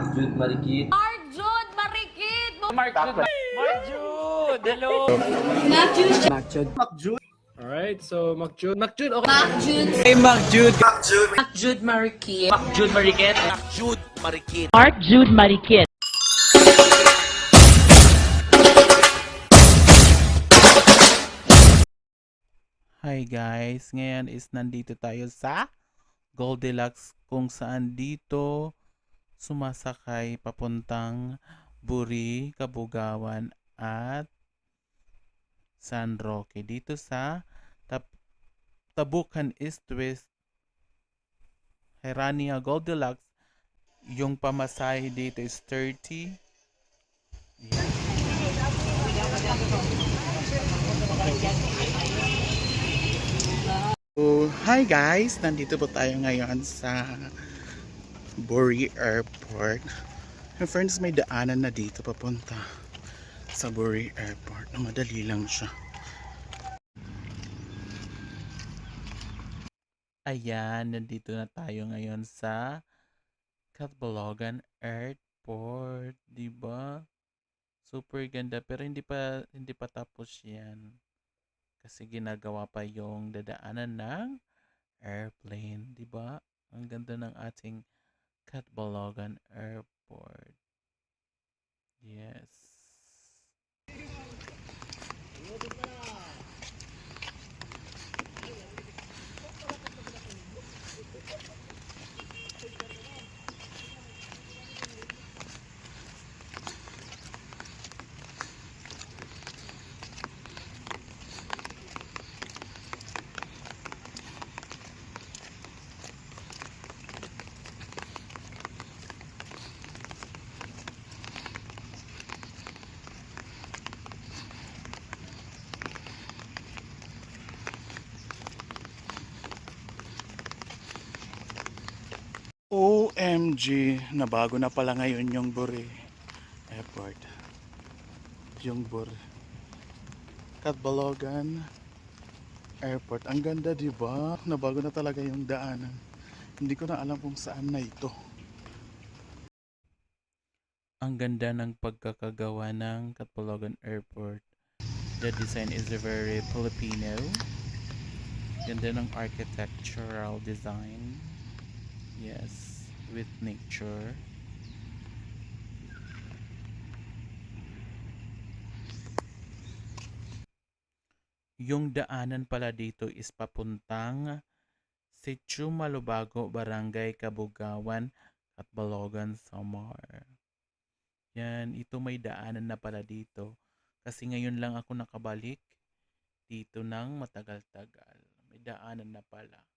Ay, Magjud Marikit. Mark Jude Marikit! Mark Jude. Mark Jude. Hello. Alright, so Macjud. Macjud, okay. Mark Jude Hey, Mark Jude. Mark Jude Marikit Mark Jude Marikit. Mark Jude Marikit. Mark Jude Marikit. Hi guys, ngayon is nandito tayo sa Goldilocks kung saan dito sumasakay papuntang Buri, Kabugawan at San Roque. Dito sa Tab- Tabukan East West Herania Goldilocks, yung pamasahe dito is 30. Yan. So, hi guys! Nandito po tayo ngayon sa Buri Airport. In fairness, may daanan na dito papunta sa Buri Airport na madali lang siya. Ayan, nandito na tayo ngayon sa Catbalogan Airport, 'di ba? Super ganda pero hindi pa hindi pa tapos 'yan kasi ginagawa pa yung dadaanan ng airplane, 'di ba? Ang ganda ng ating Catbalogan Airport. Yes. OMG, nabago na pala ngayon yung Buri Airport. Yung Buri. Catbalogan Airport. Ang ganda, di ba? Nabago na talaga yung daanan. Hindi ko na alam kung saan na ito. Ang ganda ng pagkakagawa ng Catbalogan Airport. The design is very Filipino. Ganda ng architectural design. Yes, with nature. Yung daanan pala dito is papuntang Sitio Malubago, Barangay Kabugawan at Balogan, Samar. Yan, ito may daanan na pala dito. Kasi ngayon lang ako nakabalik dito ng matagal-tagal. May daanan na pala.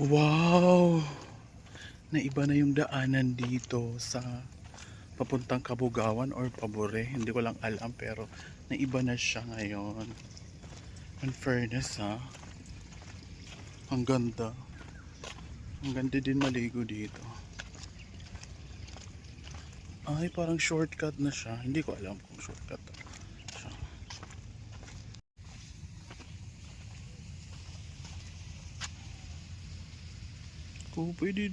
Wow! Naiba na yung daanan dito sa papuntang Kabugawan or Pabore. Hindi ko lang alam pero naiba na siya ngayon. In fairness ha. Ang ganda. Ang ganda din maligo dito. Ay, parang shortcut na siya. Hindi ko alam kung shortcut siya. Kung pwede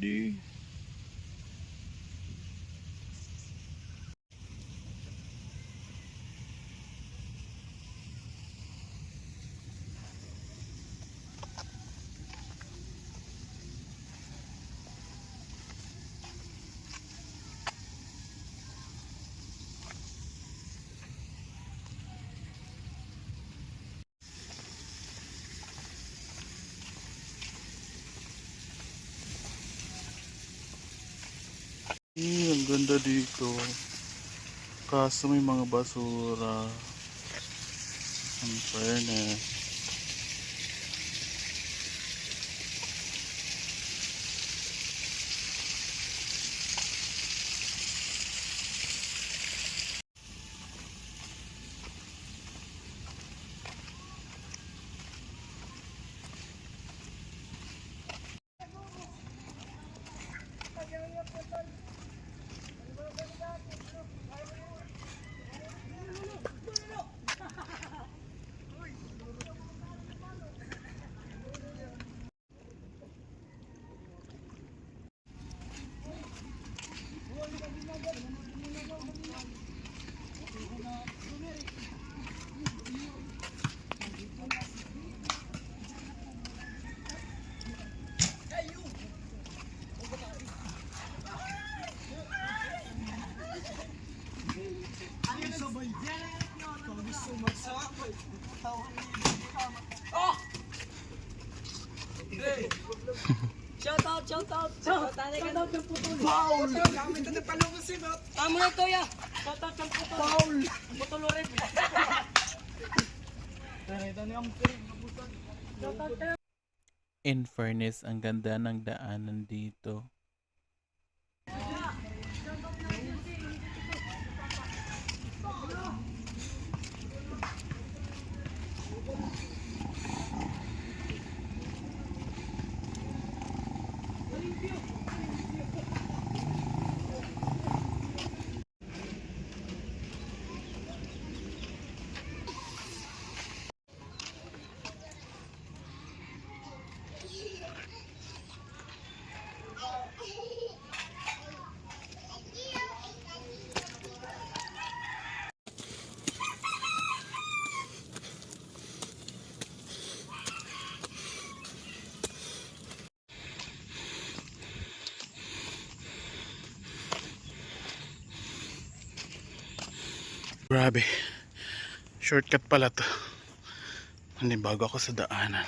ganda dito kaso may mga basura ang fairness In fairness, ang ganda ng daanan dito. Grabe. Shortcut pala to. Hindi bago ako sa daanan.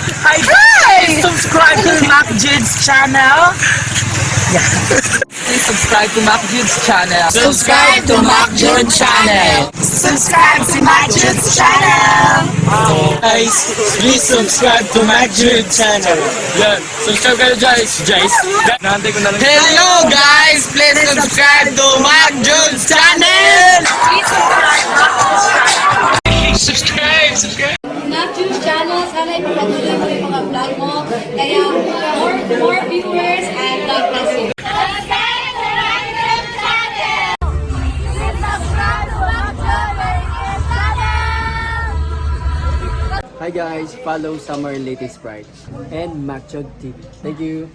Hi guys! Subscribe to Mac Jids channel. Please subscribe to Mac Jids channel. Subscribe to Mac Jids channel. Subscribe to Mac Jids channel. Guys, please subscribe to Mac Jids channel. Yan. Subscribe kayo guys. Guys. Nahantay ko na lang. Hello guys! Please subscribe to Mac Jids channel. Subscribe! Subscribe! Matthews channel, sana ipapatuloy mo yung mga vlog mo. Kaya more, more viewers and God bless you. Hi guys, follow Summer Latest Sprite and MacChug TV. Thank you.